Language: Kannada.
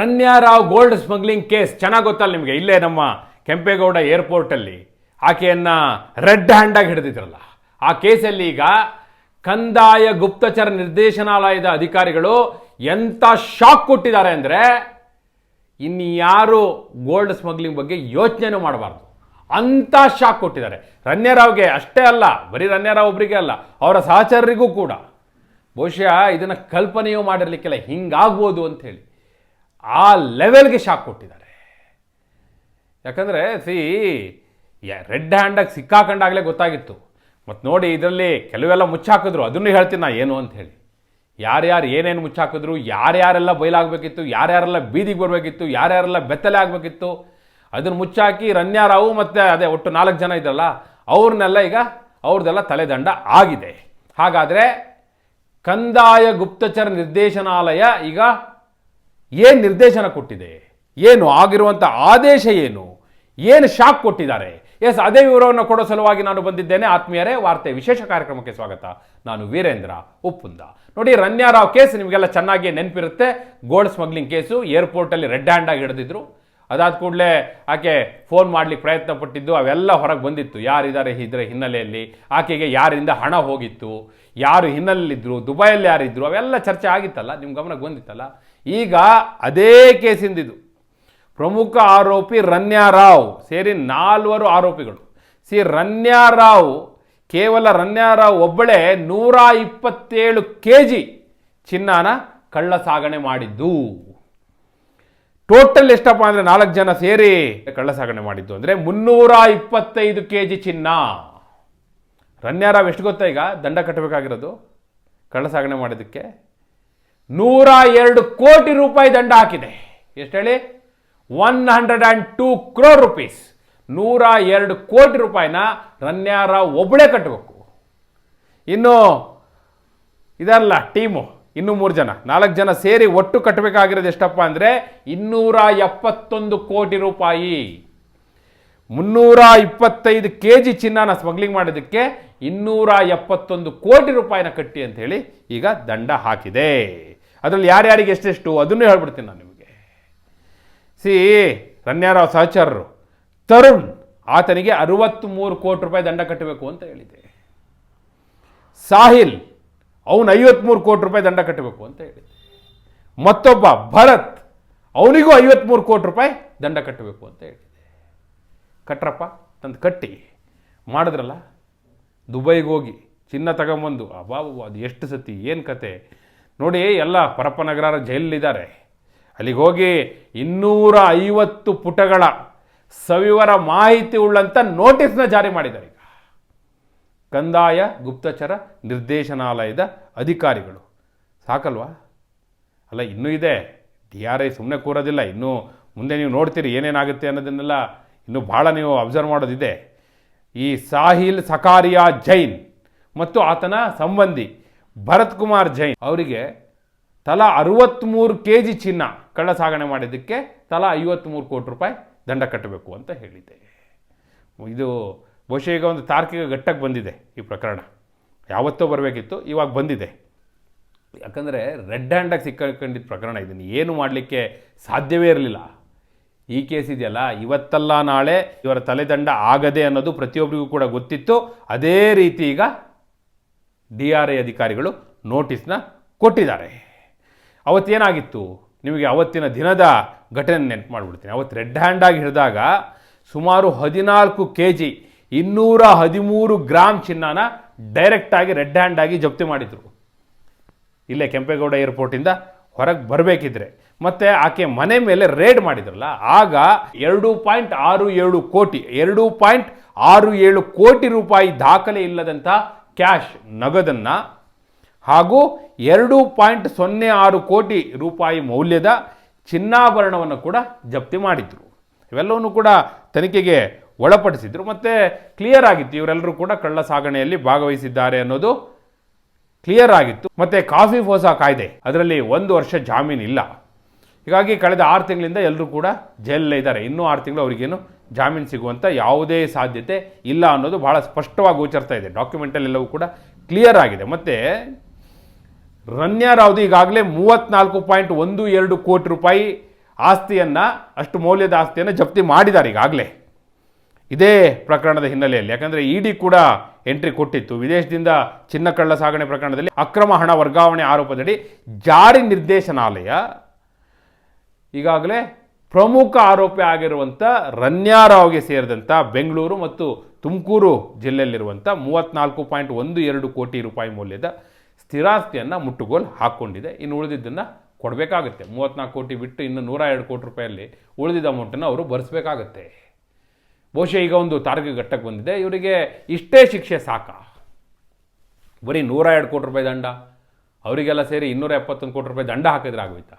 ರನ್ಯಾರಾವ್ ಗೋಲ್ಡ್ ಸ್ಮಗ್ಲಿಂಗ್ ಕೇಸ್ ಚೆನ್ನಾಗಿ ಗೊತ್ತಲ್ಲ ನಿಮಗೆ? ಇಲ್ಲೇ ನಮ್ಮ ಕೆಂಪೇಗೌಡ ಏರ್ಪೋರ್ಟಲ್ಲಿ. ಆಕೆಯನ್ನು ರೆಡ್ ಹ್ಯಾಂಡಾಗಿ ಹಿಡಿದಿದ್ರಲ್ಲ. ಆ ಕೇಸಲ್ಲಿ ಈಗ ಕಂದಾಯ ಗುಪ್ತಚರ ನಿರ್ದೇಶನಾಲಯದ ಅಧಿಕಾರಿಗಳು ಎಂಥ ಶಾಕ್ ಕೊಟ್ಟಿದ್ದಾರೆ ಅಂದರೆ ಇನ್ಯಾರು ಗೋಲ್ಡ್ ಸ್ಮಗ್ಲಿಂಗ್ ಬಗ್ಗೆ ಯೋಚನೆ ಮಾಡಬಾರ್ದು. ಅಂಥ ಶಾಕ್ ಕೊಟ್ಟಿದ್ದಾರೆ. ರನ್ಯಾರಾವ್ಗೆ ಅಷ್ಟೇ ಅಲ್ಲ, ಬರೀ ರನ್ಯಾರಾವ್ ಒಬ್ಬರಿಗೆ ಅಲ್ಲ, ಅವರ ಸಹಚರರಿಗೂ ಕೂಡ. ಬಹುಶಃ ಇದನ್ನು ಕಲ್ಪನೆಯೂ ಮಾಡಿರಲಿಕ್ಕಿಲ್ಲ ಹಿಂಗಾಗ್ಬೋದು ಅಂತ ಹೇಳಿ. ಆ ಲೆವೆಲ್ಗೆ ಶಾಕ್ ಕೊಟ್ಟಿದ್ದಾರೆ. ಯಾಕಂದರೆ ಸಿ ರೆಡ್ ಹ್ಯಾಂಡಾಗಿ ಸಿಕ್ಕಾಕೊಂಡಾಗಲೇ ಗೊತ್ತಾಗಿತ್ತು. ಮತ್ತು ನೋಡಿ ಇದರಲ್ಲಿ ಕೆಲವೆಲ್ಲ ಮುಚ್ಚಾಕಿದ್ರು. ಅದನ್ನು ಹೇಳ್ತೀನಿ ನಾ ಏನು ಅಂತ ಹೇಳಿ. ಯಾರ್ಯಾರು ಏನೇನು ಮುಚ್ಚಾಕಿದ್ರು, ಯಾರ್ಯಾರೆಲ್ಲ ಬಯಲಾಗಬೇಕಿತ್ತು ಯಾರ್ಯಾರೆಲ್ಲ ಬೀದಿಗೆ ಬರಬೇಕಿತ್ತು, ಯಾರ್ಯಾರೆಲ್ಲ ಬೆತ್ತಲೆ ಆಗಬೇಕಿತ್ತು ಅದನ್ನು ಮುಚ್ಚಾಕಿ ರನ್ಯಾರಾವು ಮತ್ತು ಅದೇ ಒಟ್ಟು ನಾಲ್ಕು ಜನ ಇದ್ರಲ್ಲ, ಅವ್ರನ್ನೆಲ್ಲ ಈಗ ಅವ್ರದ್ದೆಲ್ಲ ತಲೆದಂಡ ಆಗಿದೆ. ಹಾಗಾದರೆ ಕಂದಾಯ ಗುಪ್ತಚರ ನಿರ್ದೇಶನಾಲಯ ಈಗ ಏನು ನಿರ್ದೇಶನ ಕೊಟ್ಟಿದೆ? ಏನು ಆಗಿರುವಂಥ ಆದೇಶ ಏನು? ಏನು ಶಾಕ್ ಕೊಟ್ಟಿದ್ದಾರೆ? ಎಸ್, ಅದೇ ವಿವರವನ್ನು ಕೊಡೋ ಸಲುವಾಗಿ ನಾನು ಬಂದಿದ್ದೇನೆ. ಆತ್ಮೀಯರೇ, ವಾರ್ತೆ ವಿಶೇಷ ಕಾರ್ಯಕ್ರಮಕ್ಕೆ ಸ್ವಾಗತ. ನಾನು ವೀರೇಂದ್ರ ಉಪ್ಪುಂದ. ನೋಡಿ ರನ್ಯಾರಾವ್ ಕೇಸ್ ನಿಮಗೆಲ್ಲ ಚೆನ್ನಾಗಿ ನೆನಪಿರುತ್ತೆ. ಗೋಲ್ಡ್ ಸ್ಮಗ್ಲಿಂಗ್ ಕೇಸು ಏರ್ಪೋರ್ಟಲ್ಲಿ ರೆಡ್ ಹ್ಯಾಂಡ್ ಆಗಿ ಹಿಡಿದಿದ್ರು. ಅದಾದ ಕೂಡಲೇ ಆಕೆ ಫೋನ್ ಮಾಡಲಿಕ್ಕೆ ಪ್ರಯತ್ನ ಪಟ್ಟಿದ್ದು, ಅವೆಲ್ಲ ಹೊರಗೆ ಬಂದಿತ್ತು. ಯಾರಿದ್ದಾರೆ ಇದರ ಹಿನ್ನೆಲೆಯಲ್ಲಿ? ಆಕೆಗೆ ಯಾರಿಂದ ಹಣ ಹೋಗಿತ್ತು? ಯಾರು ಹಿನ್ನೆಲೆಯಲ್ಲಿದ್ದರು ದುಬೈಯಲ್ಲಿ ಯಾರಿದ್ದರು ಅವೆಲ್ಲ ಚರ್ಚೆ ಆಗಿತ್ತಲ್ಲ? ನಿಮ್ಮ ಗಮನಕ್ಕೆ ಬಂದಿತ್ತಲ್ಲ? ಈಗ ಅದೇ ಕೇಸಿಂದಿದು. ಪ್ರಮುಖ ಆರೋಪಿ ರನ್ಯಾರಾವ್ ಸೇರಿ ನಾಲ್ವರು ಆರೋಪಿಗಳು. ಸಿ ರನ್ಯಾರಾವ್ ಕೇವಲ ರನ್ಯಾರಾವ್ ಒಬ್ಬಳೇ ನೂರ ಇಪ್ಪತ್ತೇಳು ಕೆ ಜಿ ಚಿನ್ನಾನ ಕಳ್ಳ ಸಾಗಣೆ ಮಾಡಿದ್ದು. ಟೋಟಲ್ ಎಷ್ಟಪ್ಪ ಅಂದರೆ ನಾಲ್ಕು ಜನ ಸೇರಿ ಕಳ್ಳ ಸಾಗಣೆ ಮಾಡಿದ್ದು ಅಂದರೆ ಮುನ್ನೂರ ಇಪ್ಪತ್ತೈದು ಕೆ ಜಿ ಚಿನ್ನ ರನ್ಯಾರಾವ್ ಎಷ್ಟು ಗೊತ್ತಾ ಈಗ? ದಂಡ ಕಟ್ಟಬೇಕಾಗಿರೋದು ಕಳ್ಳ ಸಾಗಣೆ ಮಾಡಿದ್ದಕ್ಕೆ ನೂರ ಎರಡು ಕೋಟಿ ರೂಪಾಯಿ ದಂಡ ಹಾಕಿದೆ. ಎಷ್ಟು ಹೇಳಿ? One hundred and two crore rupees. ನೂರ ಎರಡು ಕೋಟಿ ರೂಪಾಯಿನ ರನ್ಯಾರ ಒಬ್ಬಳೇ ಕಟ್ಟಬೇಕು ಇನ್ನು ಇದಲ್ಲ ಟೀಮು, ಇನ್ನೂ ಮೂರು ಜನ, ನಾಲ್ಕು ಜನ ಸೇರಿ ಒಟ್ಟು ಕಟ್ಟಬೇಕಾಗಿರೋದು ಎಷ್ಟಪ್ಪ ಅಂದರೆ ಇನ್ನೂರ ಎಪ್ಪತ್ತೊಂದು ಕೋಟಿ ರೂಪಾಯಿ. ಮುನ್ನೂರ ಇಪ್ಪತ್ತೈದು ಕೆ ಜಿ ಚಿನ್ನನ ಸ್ಮಗ್ಲಿಂಗ್ ಮಾಡೋದಕ್ಕೆ ಇನ್ನೂರ ಎಪ್ಪತ್ತೊಂದು ಕೋಟಿ ರೂಪಾಯಿನ ಕಟ್ಟಿ ಅಂತ ಹೇಳಿ ಈಗ ದಂಡ ಹಾಕಿದೆ. ಅದರಲ್ಲಿ ಯಾರ್ಯಾರಿಗೆ ಎಷ್ಟೆಷ್ಟು, ಅದನ್ನು ಹೇಳ್ಬಿಡ್ತೀನಿ ನಾನು ನಿಮಗೆ. ಸಿ ರನ್ಯಾರಾವ್ ಸಹಚರರು, ತರುಣ್, ಆತನಿಗೆ ಅರವತ್ತ್ಮೂರು ಕೋಟಿ ರೂಪಾಯಿ ದಂಡ ಕಟ್ಟಬೇಕು ಅಂತ ಹೇಳಿದೆ. ಸಾಹಿಲ್, ಅವನು ಐವತ್ಮೂರು ಕೋಟಿ ರೂಪಾಯಿ ದಂಡ ಕಟ್ಟಬೇಕು ಅಂತ ಹೇಳಿದೆ. ಮತ್ತೊಬ್ಬ, ಭರತ್, ಅವನಿಗೂ ಐವತ್ಮೂರು ಕೋಟಿ ರೂಪಾಯಿ ದಂಡ ಕಟ್ಟಬೇಕು ಅಂತ ಹೇಳಿದೆ. ಕಟ್ರಪ್ಪ, ತಂದು ಕಟ್ಟಿ. ಮಾಡಿದ್ರಲ್ಲ? ದುಬೈಗೆ ಹೋಗಿ ಚಿನ್ನ ತಗೊಂಬಂದು ಅಬಾಬು ಅದು ಎಷ್ಟು ಸತಿ, ಏನು ಕತೆ? ನೋಡಿ, ಎಲ್ಲ ಪರಪ್ಪನಗರ ಜೈಲಲ್ಲಿದ್ದಾರೆ ಅಲ್ಲಿಗೆ ಹೋಗಿ ಇನ್ನೂರ ಐವತ್ತು ಪುಟಗಳ ಸವಿವರ ಮಾಹಿತಿ ಉಳ್ಳಂಥ ನೋಟಿಸ್ನ ಜಾರಿ ಮಾಡಿದ್ದಾರೆ ಈಗ. ಕಂದಾಯ, ಗುಪ್ತಚರ, ನಿರ್ದೇಶನಾಲಯದ ಅಧಿಕಾರಿಗಳು. ಸಾಕಲ್ವಾ? ಅಲ್ಲ, ಇನ್ನೂ ಇದೆ. ಡಿ ಆರ್ ಐ ಸುಮ್ಮನೆ ಕೂರೋದಿಲ್ಲ. ಇನ್ನೂ ಮುಂದೆ ನೀವು ನೋಡ್ತೀರಿ ಏನೇನಾಗುತ್ತೆ ಅನ್ನೋದನ್ನೆಲ್ಲ ಇನ್ನೂ ಭಾಳ ನೀವು ಅಬ್ಸರ್ವ್ ಮಾಡೋದಿದೆ. ಈ ಸಾಹಿಲ್ ಸಕಾರಿಯಾ ಜೈನ್ ಮತ್ತು ಆತನ ಸಂಬಂಧಿ ಭರತ್ ಕುಮಾರ್ ಜೈನ್ ಅವರಿಗೆ ತಲಾ ಅರವತ್ತ್ಮೂರು ಕೆ ಜಿ ಚಿನ್ನ ಕಳ್ಳ ಸಾಗಣೆ ಮಾಡಿದ್ದಕ್ಕೆ ತಲಾ ಐವತ್ತ್ಮೂರು ಕೋಟಿ ರೂಪಾಯಿ ದಂಡ ಕಟ್ಟಬೇಕು ಅಂತ ಹೇಳಿದೆ. ಇದು ಬಹುಶಃ ಈಗ ಒಂದು ತಾರ್ಕಿಕ ಘಟ್ಟಕ್ಕೆ ಬಂದಿದೆ ಈ ಪ್ರಕರಣ. ಯಾವತ್ತೋ ಬರಬೇಕಿತ್ತು, ಇವಾಗ ಬಂದಿದೆ. ಯಾಕಂದರೆ ರೆಡ್ ಹ್ಯಾಂಡಾಗಿ ಸಿಕ್ಕೊಂಡಿದ್ದ ಪ್ರಕರಣ ಇದನ್ನು ಏನು ಮಾಡಲಿಕ್ಕೆ ಸಾಧ್ಯವೇ ಇರಲಿಲ್ಲ. ಈ ಕೇಸ್ ಇದೆಯಲ್ಲ, ಇವತ್ತಲ್ಲ ನಾಳೆ ಇವರ ತಲೆದಂಡ ಆಗದೆ ಅನ್ನೋದು ಪ್ರತಿಯೊಬ್ಬರಿಗೂ ಕೂಡ ಗೊತ್ತಿತ್ತು. ಅದೇ ರೀತಿ ಈಗ ಡಿ ಆರ್ ಐ ಅಧಿಕಾರಿಗಳು ನೋಟಿಸ್ನ ಕೊಟ್ಟಿದ್ದಾರೆ. ಅವತ್ತೇನಾಗಿತ್ತು? ನಿಮಗೆ ಅವತ್ತಿನ ದಿನದ ಘಟನೆ ನೆನಪು ಮಾಡಿಬಿಡ್ತೀನಿ ಅವತ್ತು ರೆಡ್ ಹ್ಯಾಂಡಾಗಿ ಹಿಡಿದಾಗ ಸುಮಾರು ಹದಿನಾಲ್ಕು ಕೆ ಜಿ ಇನ್ನೂರ ಹದಿಮೂರು ಗ್ರಾಮ್ ಚಿನ್ನನ ಡೈರೆಕ್ಟಾಗಿ ರೆಡ್ ಹ್ಯಾಂಡಾಗಿ ಜಪ್ತಿ ಮಾಡಿದರು. ಇಲ್ಲೇ ಕೆಂಪೇಗೌಡ ಏರ್ಪೋರ್ಟಿಂದ ಹೊರಗೆ ಬರಬೇಕಿದ್ರೆ. ಮತ್ತು ಆಕೆ ಮನೆ ಮೇಲೆ ರೇಡ್ ಮಾಡಿದ್ರಲ್ಲ, ಆಗ ಎರಡು ಪಾಯಿಂಟ್ ಆರು ಏಳು ಕೋಟಿ, ಎರಡು ಪಾಯಿಂಟ್ ಆರು ಏಳು ಕೋಟಿ ರೂಪಾಯಿ ದಾಖಲೆ ಇಲ್ಲದಂಥ ಕ್ಯಾಶ್ ನಗದನ್ನು ಹಾಗೂ ಎರಡು ಪಾಯಿಂಟ್ ಸೊನ್ನೆ ಆರು ಕೋಟಿ ರೂಪಾಯಿ ಮೌಲ್ಯದ ಚಿನ್ನಾಭರಣವನ್ನು ಕೂಡ ಜಪ್ತಿ ಮಾಡಿದ್ರು. ಇವೆಲ್ಲವನ್ನು ಕೂಡ ತನಿಖೆಗೆ ಒಳಪಡಿಸಿದ್ರು. ಮತ್ತು ಕ್ಲಿಯರ್ ಆಗಿತ್ತು. ಇವರೆಲ್ಲರೂ ಕೂಡ ಕಳ್ಳ ಸಾಗಣೆಯಲ್ಲಿ ಭಾಗವಹಿಸಿದ್ದಾರೆ ಅನ್ನೋದು ಕ್ಲಿಯರ್ ಆಗಿತ್ತು. ಮತ್ತು ಕಾಫಿ ಫೋಸಾ ಕಾಯ್ದೆ. ಅದರಲ್ಲಿ ಒಂದು ವರ್ಷ ಜಾಮೀನು ಇಲ್ಲ ಹೀಗಾಗಿ ಕಳೆದ ಆರು ತಿಂಗಳಿಂದ ಎಲ್ಲರೂ ಕೂಡ ಜೈಲಲ್ಲೇ ಇದ್ದಾರೆ. ಇನ್ನೂ ಆರು ತಿಂಗಳು ಅವರಿಗೇನು ಜಾಮೀನು ಸಿಗುವಂಥ ಯಾವುದೇ ಸಾಧ್ಯತೆ ಇಲ್ಲ ಅನ್ನೋದು ಭಾಳ ಸ್ಪಷ್ಟವಾಗಿ ಗೋಚರ್ತಾ ಇದೆ. ಡಾಕ್ಯುಮೆಂಟಲ್ಲೆಲ್ಲವೂ ಕೂಡ ಕ್ಲಿಯರ್ ಆಗಿದೆ. ಮತ್ತು ರನ್ಯಾರಾವ್ದು ಈಗಾಗಲೇ ಮೂವತ್ತ್ನಾಲ್ಕು ಪಾಯಿಂಟ್ ಒಂದು ಎರಡು ಕೋಟಿ ರೂಪಾಯಿ ಆಸ್ತಿಯನ್ನು, ಅಷ್ಟು ಮೌಲ್ಯದ ಆಸ್ತಿಯನ್ನು ಜಪ್ತಿ ಮಾಡಿದ್ದಾರೆ ಈಗಾಗಲೇ. ಇದೇ ಪ್ರಕರಣದ ಹಿನ್ನೆಲೆಯಲ್ಲಿ. ಯಾಕಂದರೆ ಇಡಿ ಕೂಡ ಎಂಟ್ರಿ ಕೊಟ್ಟಿತ್ತು. ವಿದೇಶದಿಂದ ಚಿನ್ನ ಕಳ್ಳ ಸಾಗಣೆ ಪ್ರಕರಣದಲ್ಲಿ ಅಕ್ರಮ ಹಣ ವರ್ಗಾವಣೆ ಆರೋಪದಡಿ ಜಾರಿ ನಿರ್ದೇಶನಾಲಯ ಈಗಾಗಲೇ ಪ್ರಮುಖ ಆರೋಪಿ ಆಗಿರುವಂಥ ರನ್ಯಾರಾವ್ಗೆ ಸೇರಿದಂಥ ಬೆಂಗಳೂರು ಮತ್ತು ತುಮಕೂರು ಜಿಲ್ಲೆಯಲ್ಲಿರುವಂಥ ಮೂವತ್ತ್ನಾಲ್ಕು ಪಾಯಿಂಟ್ ಒಂದು ಎರಡು ಕೋಟಿ ರೂಪಾಯಿ ಮೌಲ್ಯದ ಸ್ಥಿರಾಸ್ತಿಯನ್ನು ಮುಟ್ಟುಗೋಲು ಹಾಕ್ಕೊಂಡಿದೆ. ಇನ್ನು ಉಳಿದಿದ್ದನ್ನು ಕೊಡಬೇಕಾಗುತ್ತೆ. ಮೂವತ್ತ್ನಾಲ್ಕು ಕೋಟಿ ಬಿಟ್ಟು ಇನ್ನು ನೂರ ಎರಡು ಕೋಟಿ ರೂಪಾಯಲ್ಲಿ ಉಳಿದಿದ್ದ ಅಮೌಂಟನ್ನು ಅವರು ಭರಿಸಬೇಕಾಗತ್ತೆ. ಬಹುಶಃ ಈಗ ಒಂದು ತಾರಕ ಘಟ್ಟಕ್ಕೆ ಬಂದಿದೆ. ಇವರಿಗೆ ಇಷ್ಟೇ ಶಿಕ್ಷೆ ಸಾಕ? ಬರೀ ನೂರ ಎರಡು ಕೋಟಿ ರೂಪಾಯಿ ದಂಡ? ಅವರಿಗೆಲ್ಲ ಸೇರಿ ಇನ್ನೂರ ಎಪ್ಪತ್ತೊಂದು ಕೋಟಿ ರೂಪಾಯಿ ದಂಡ ಹಾಕಿದ್ರೆ ಆಗೋಯ್ತಾ?